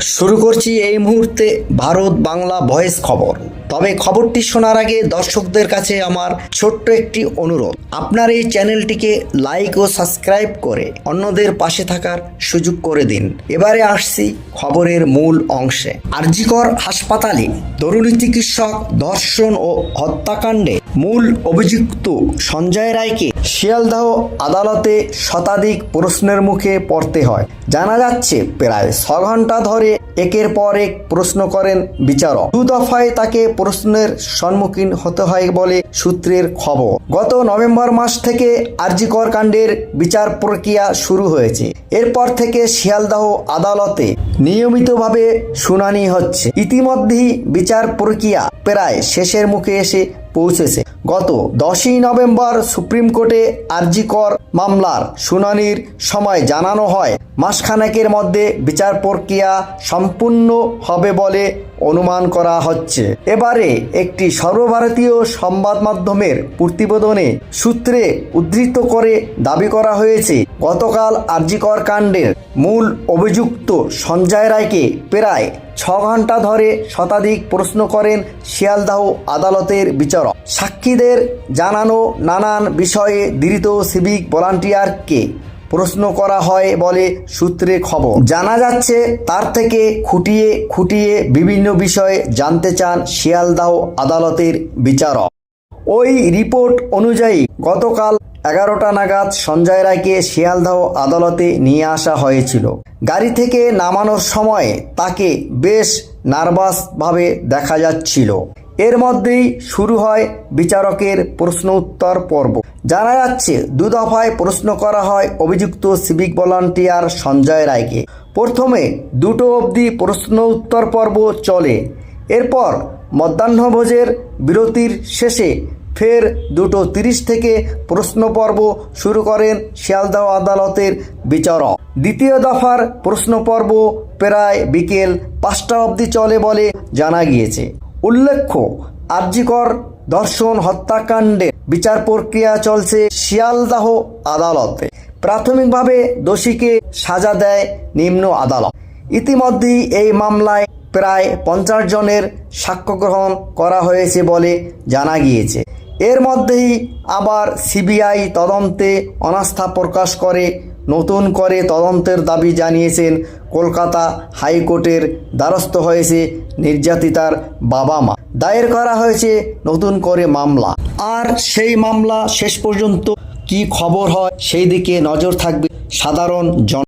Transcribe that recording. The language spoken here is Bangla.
শুরু করছি এই মুহূর্তে ভারত বাংলা ভয়েস খবর। তবে খবরটি শোনার আগে দর্শকদের কাছে আমার ছোট্ট একটি অনুরোধ। আপনার এই চ্যানেলটিকে লাইক ও সাবস্ক্রাইব করে অন্যদের পাশে থাকার সুযোগ করে দিন। এবারে আসছি খবরের মূল অংশে। আরজিকর হাসপাতালে তরুণী চিকিৎসক ধর্ষণ ও হত্যাকাণ্ডে মূল অভিযুক্ত সঞ্জয় রায়কে শিয়ালদাহ আদালতে শতাধিক প্রশ্নের মুখে পড়তে হয়। জানা যাচ্ছে, প্রায় ছ ঘণ্টা ধরে একের পর এক প্রশ্ন করেন বিচারক। দু দফায় তাকে প্রশ্নের সম্মুখীন হতে হয় বলে সূত্রের খবর। গত নভেম্বর মাস থেকে আরজিকর কাণ্ডের বিচার প্রক্রিয়া শুরু হয়েছে। এরপর থেকে শিয়ালদাহ আদালতে নিয়মিতভাবে শুনানি হচ্ছে। ইতিমধ্যেই বিচার প্রক্রিয়া প্রায় শেষের মুখে এসে পৌঁছেছে। গত দশই নভেম্বর সুপ্রিম কোর্টে আরজিকর মামলার শুনানির সময় জানানো হয়, মাসখানেকের মধ্যে বিচার প্রক্রিয়া সম্পূর্ণ হবে বলে অনুমান করা হচ্ছে। এবারে একটি সর্বভারতীয় সংবাদ মাধ্যমের প্রতিবেদনে সূত্রে উদ্ধৃত করে দাবি করা হয়েছে গতকাল আরজিকর কাণ্ডের মূল অভিযুক্ত সঞ্জয় রায়কে প্রায় ছ ঘণ্টা ধরে শতাধিক প্রশ্ন করেন শিয়ালদাহ আদালতের বিচারক। সাক্ষীদের জানানো নানান বিষয়ে ধৃত সিভিক ভলান্টিয়ারকে প্রশ্ন করা হয় বলে সূত্রে খবর। জানা যাচ্ছে, তার থেকে খুঁটিয়ে খুঁটিয়ে বিভিন্ন বিষয়ে জানতে চান শিয়ালদাহ আদালতের বিচারক। ওই রিপোর্ট অনুযায়ী গতকাল এগারোটা নাগাদ সঞ্জয় রায়কে শিয়ালদাহ আদালতে নিয়ে আসা হয়েছিল। গাড়ি থেকে নামানোর সময় তাকে বেশ নার্ভাসভাবে দেখা যাচ্ছিল। এর মধ্যেই শুরু হয় বিচারকের প্রশ্ন উত্তর পর্ব। জানা যাচ্ছে, দু দফায় প্রশ্ন করা হয় অভিযুক্ত সিভিক ভলান্টিয়ার সঞ্জয় রায়কে। প্রথমে দুটো অবধি প্রশ্ন উত্তর পর্ব চলে। এরপর মধ্যাহ্নভোজের বিরতির শেষে ফের দুটো তিরিশ থেকে প্রশ্ন পর্ব শুরু করেন শিয়ালদহ আদালতের বিচারক। দ্বিতীয় দফার প্রশ্ন পর্ব প্রায় বিকেল পাঁচটা অবধি চলে বলে জানা গিয়েছে। উল্লেখ্য, আরজিকর ধর্ষণ হত্যাকাণ্ডের বিচার প্রক্রিয়া চলছে শিয়ালদাহ আদালতে। প্রাথমিকভাবে দোষীকে সাজা দেয় নিম্ন আদালত। ইতিমধ্যেই এই মামলায় প্রায় পঞ্চাশ জনের সাক্ষ্য গ্রহণ করা হয়েছে বলে জানা গিয়েছে। এর মধ্যেই আবার সিবিআই তদন্তে অনাস্থা প্রকাশ করে, নতুন করে তদন্তের দাবি জানিয়েছেন কলকাতা হাইকোর্টের দ্বারস্থ হয়েছে নির্যাতিতার বাবা মা। দায়ের করা হয়েছে নতুন করে মামলা। আর সেই মামলা শেষ পর্যন্ত কি খবর হয়, সেই দিকে নজর থাকবে সাধারণ জন